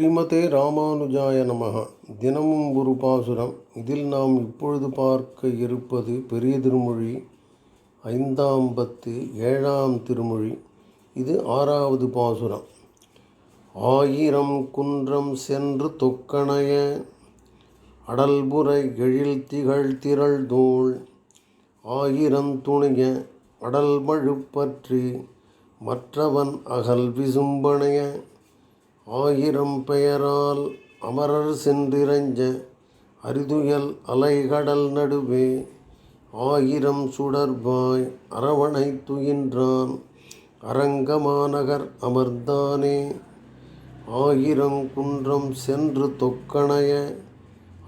ஸ்ரீமதே ராமானுஜாய நமக. தினமும் ஒரு பாசுரம். இதில் நாம் இப்பொழுது பார்க்க இருப்பது பெரிய திருமொழி ஐந்தாம் பத்து ஏழாம் திருமொழி. இது ஆறாவது பாசுரம். ஆயிரம் குன்றம் சென்று தொக்கணைய அடல்புரை எழில் திகழ் திரள் தோள். ஆயிரம் துணிய அடல் மழுப்பற்றி மற்றவன் அகல் விசும்பணைய ஆயிரம் பெயரால் அமரர் சென்றிரஞ்ச அரிதுயல் அலைகடல் நடுவே ஆயிரம் சுடர்பாய் அரவணை துயின்றான் அரங்கமாநகர் அமர்ந்தானே. ஆயிரம் குன்றம் சென்று தொக்கணைய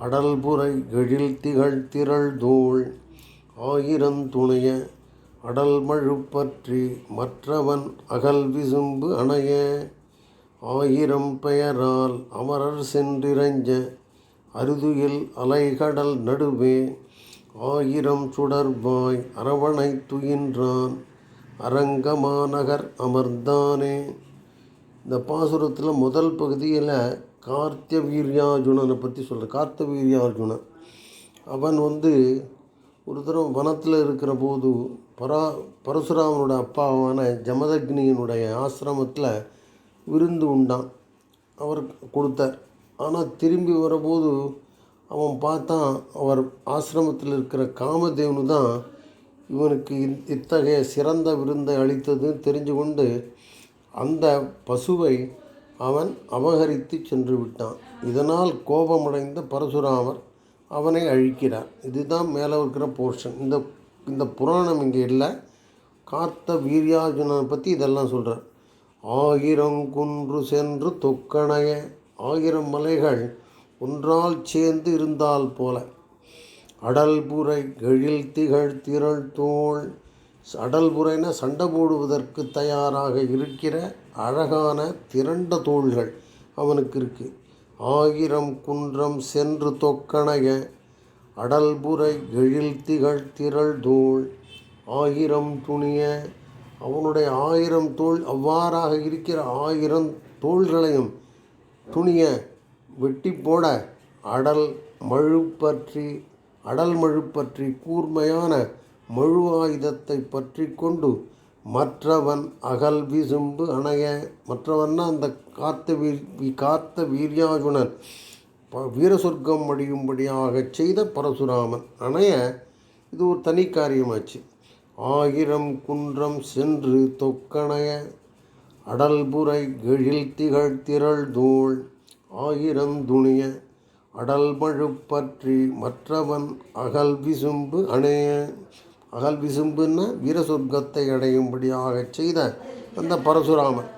அடல்புரை எழில் திகழ் திரள் தூள் ஆயிரம் துணைய அடல் பற்றி மற்றவன் அகல் விசும்பு அணைய. ஆயிரம் பெயரால் அமரர் சென்றிரஞ்ச அருதுயில் அலைகடல் நடுவே ஆயிரம் சுடர்வாய் அரவணை துயின்றான். அரங்கமாநகர் அமர்ந்தானே. இந்த பாசுரத்தில் முதல் பகுதியில் கார்த்திய வீரியார்ஜுனனை பற்றி சொல்கிற கார்த்த வீரியார்ஜுனன் அவன் வந்து ஒரு தடவை வனத்தில் இருக்கிற போது பரா பரசுராமனோட அப்பாவான ஜமதக்னியினுடைய ஆசிரமத்தில் விருந்து உண்டான். அவர் கொடுத்தார். ஆனால் திரும்பி வரும்போது அவன் பார்த்தான் அவர் ஆசிரமத்தில் இருக்கிற காமதேவனு தான் இவனுக்கு இத்தகைய சிறந்த விருந்தை அளித்ததுன்னு தெரிஞ்சு கொண்டு அந்த பசுவை அவன் அபகரித்து சென்று விட்டான். இதனால் கோபமடைந்த பரசுராமர் அவனை அழிக்கிறார். இதுதான் மேலே இருக்கிற போர்ஷன் இந்த இந்த புராணம் இங்கே இல்லை. கார்த்த வீரியார்ஜுனனை பற்றி இதெல்லாம் சொல்கிறார். ஆயிரங்குன்று சென்று தொக்கணைய ஆயிரம் மலைகள் ஒன்றால் சேர்ந்து இருந்தால் போல. அடல்புரை எழில் திகழ் திரள் தோல் அடல்புரைன சண்டை போடுவதற்கு தயாராக இருக்கிற அழகான திரண்ட தோள்கள் அவனுக்கு இருக்குது ஆயிரம் குன்றம் சென்று தொக்கணைய அடல்புரை எழில் திகழ் திரள் தோல் ஆயிரம் துணிய அவனுடைய ஆயிரம் தோல் அவ்வாறாக இருக்கிற ஆயிரம் தோள்களையும் துணிய வெட்டி போட அடல் மழுப்பற்றி அடல் மழுப்பற்றி கூர்மையான மழு ஆயுதத்தை பற்றி கொண்டு மற்றவன் அகல் விசும்பு அணைய மற்றவன்னா அந்த காத்த வீ காத்த வீரியாஜுனன் வீர சொர்க்கம் அடியும்படியாக செய்த பரசுராமன் அணைய. இது ஒரு தனி காரியமாச்சு. ஆயிரம் குன்றம் சென்று தொக்கணைய அடல்புரை எழில் திகழ் திரள் தோள் ஆயிரம் துணிய அடல்மழு பற்றி மற்றவன் அகல் விசும்பு அணைய. அகல் விசும்புன்னா வீர சொர்க்கத்தை அடையும்படியாக செய்த அந்த பரசுராமன்.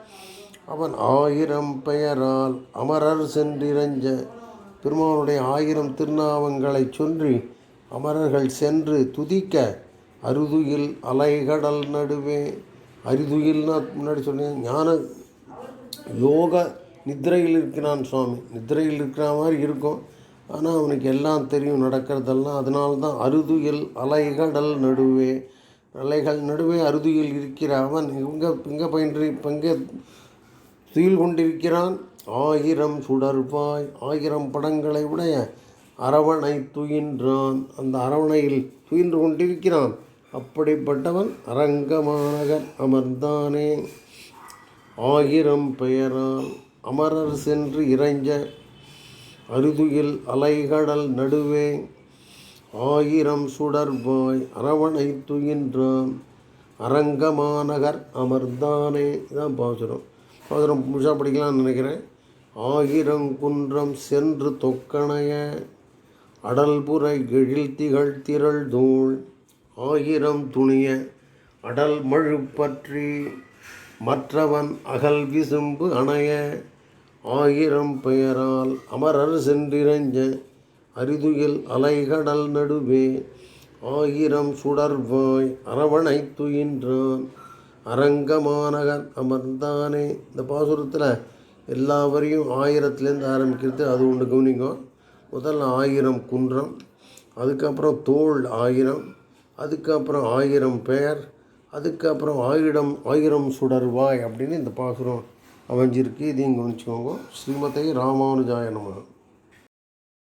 அவன் ஆயிரம் பெயரால் அமரர் சென்றிரஞ்ச பெருமானுடைய ஆயிரம் திருநாமங்களை சொல்லி அமரர்கள் சென்று துதிக்க அருதுயில் அலைகடல் நடுவே. அரிதுயில்னா முன்னாடி சொன்னேன் ஞான யோக நித்ரையில் இருக்கிறான் சுவாமி. நித்ரையில் இருக்கிற மாதிரி இருக்கும். ஆனால் அவனுக்கு எல்லாம் தெரியும் நடக்கிறதெல்லாம். அதனால தான் அருதுயில் அலைகடல் நடுவே. அலைகள் நடுவே அருதுயில் இருக்கிற அவன் இங்கே இங்கே பயின்று இங்கே துயில் கொண்டிருக்கிறான்? ஆயிரம் சுடர்பாய் ஆயிரம் படங்களை உடைய அரவணை துயின்றான் அந்த அரவணையில் துயின்று கொண்டிருக்கிறான். அப்படிப்பட்டவன் அரங்கமாநகர் அமர்ந்தானே. ஆயிரம் பெயரால் அமரர் சென்று இறைஞ்ச அருதுயில் அலைகடல் நடுவே. ஆயிரம் சுடர்வாய் அரவணை துயின்றான் அரங்கமாநகர் அமர்ந்தானே. இதான் பாசுரம். பாசுரம் முழுசாக படிக்கலாம்னு நினைக்கிறேன். ஆயிரம் குன்றம் சென்று தொக்கணைய அடல்புரை எழில் திகழ் திரள் தூள். ஆயிரம் துணிய அடல் மழு பற்றி மற்றவன் அகல் விசும்பு அணைய ஆயிரம் பெயரால் அமரர் சென்றிரஞ்ச அரிதுயில் அலைகடல் நடுவே ஆயிரம் சுடர்வாய் அரவணைத்துயின்றான் அரங்கமானகன் அமர்ந்தானே. இந்த பாசுரத்தில் எல்லா வரையும் ஆயிரத்துலேருந்து ஆரம்பிக்கிறது அது ஒன்று கவனிக்கும் முதல்ல ஆயிரம் குன்றம் அதுக்கப்புறம் தோல் ஆயிரம் அதுக்கப்புறம் ஆயிரம் பெயர் அதுக்கப்புறம் ஆயிரம் ஆயிரம் சுடர்வாய் அப்படின்னு இந்த பாசுரம் அமைஞ்சிருக்கு. இதையும் கவனிச்சுக்கோங்க. ஸ்ரீமதை ராமானுஜாய நமः.